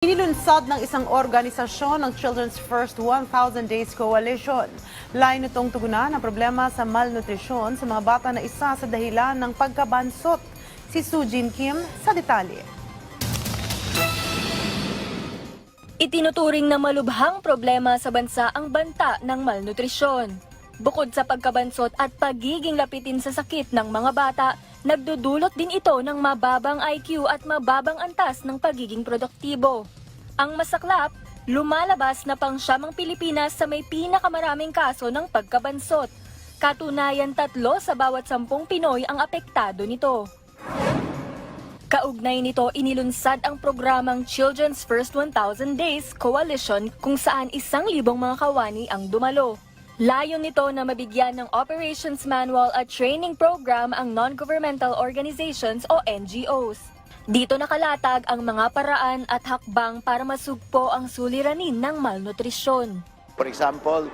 Inilunsad ng isang organisasyon ng Children's First 1,000 Days Coalition. Lain itong tugunan ang problema sa malnutrisyon sa mga bata na isa sa dahilan ng pagkabansot. Si Sujin Kim sa detalye. Itinuturing na malubhang problema sa bansa ang banta ng malnutrisyon. Bukod sa pagkabansot at pagiging lapitin sa sakit ng mga bata, nagdudulot din ito ng mababang IQ at mababang antas ng pagiging produktibo. Ang masaklap, lumalabas na pang siyamang Pilipinas sa may pinakamaraming kaso ng pagkabansot. Katunayan tatlo sa bawat sampung Pinoy ang apektado nito. Kaugnay nito, inilunsad ang programang Children's First 1,000 Days Coalition kung saan isang libong mga kawani ang dumalo. Layon nito na mabigyan ng operations manual at training program ang non-governmental organizations o NGOs. Dito nakalatag ang mga paraan at hakbang para masugpo ang suliranin ng malnutrisyon. For example,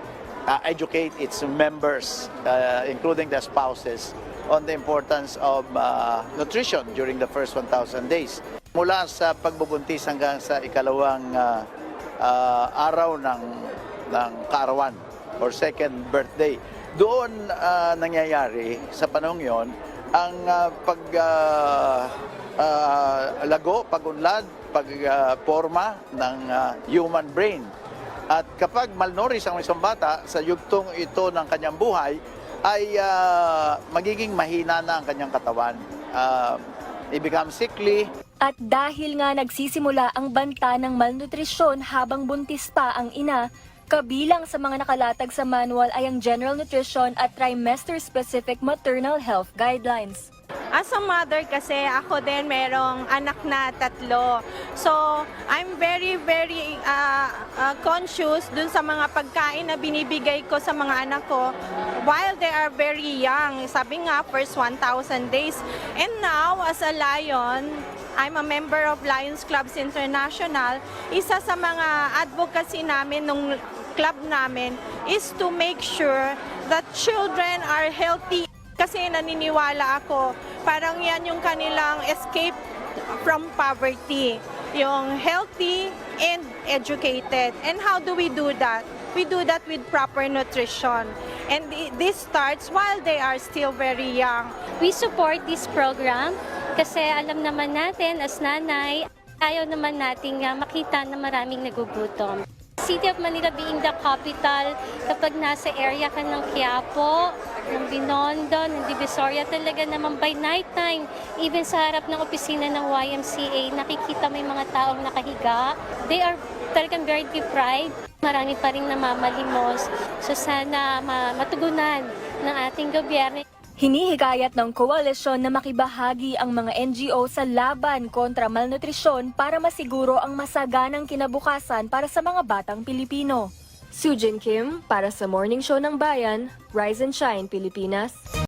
uh, educate its members, uh, including the spouses, on the importance of uh, nutrition during the first 1,000 days. Mula sa pagbubuntis hanggang sa ikalawang uh, uh, araw ng, ng kaarawan or second birthday. Doon uh, nangyayari sa panahon yon ang uh, pag uh, uh, lago, pagunlad, pagporma ng uh, human brain. At kapag malnourished ang isang bata sa yugtong ito ng kanyang buhay, ay ah, magiging mahina na ang kanyang katawan. Uh, he becomes sickly, At dahil nga nagsisimula ang banta ng malnutrisyon habang buntis pa ang ina, kabilang sa mga nakalatag sa manual ay ang General Nutrition at Trimester-Specific Maternal Health Guidelines. As a mother kasi ako din merong anak na tatlo. So, I'm very, very uh, uh, conscious dun sa mga pagkain na binibigay ko sa mga anak ko while they are very young. Sabi nga, first 1,000 days. And now, as a lion, I'm a member of Lions Clubs International. Isa sa mga advocacy namin nung club namin is to make sure that children are healthy kasi naniniwala ako, parang yan yung kanilang escape from poverty. Yung healthy and educated. And how do we do that? We do that with proper nutrition. And this starts while they are still very young. We support this program kasi alam naman natin as nanay, ayaw naman nating ah, makita na maraming nagugutom. City of Manila being the capital, kapag nasa area ka ng Quiapo, ng Binondo, ng Divisoria, talaga naman by night time, even sa harap ng opisina ng YMCA, nakikita yung mga taong nakahiga. They are talagang very deprived. Marami pa rin namamalimos. So sana ma- matugunan ng ating gobyerno. Hinihikayat ng koalisyon na makibahagi ang mga NGO sa laban kontra malnutrisyon para masiguro ang masaganang kinabukasan para sa mga batang Pilipino. Sujin Kim para sa Morning Show ng Bayan, Rise and Shine Pilipinas.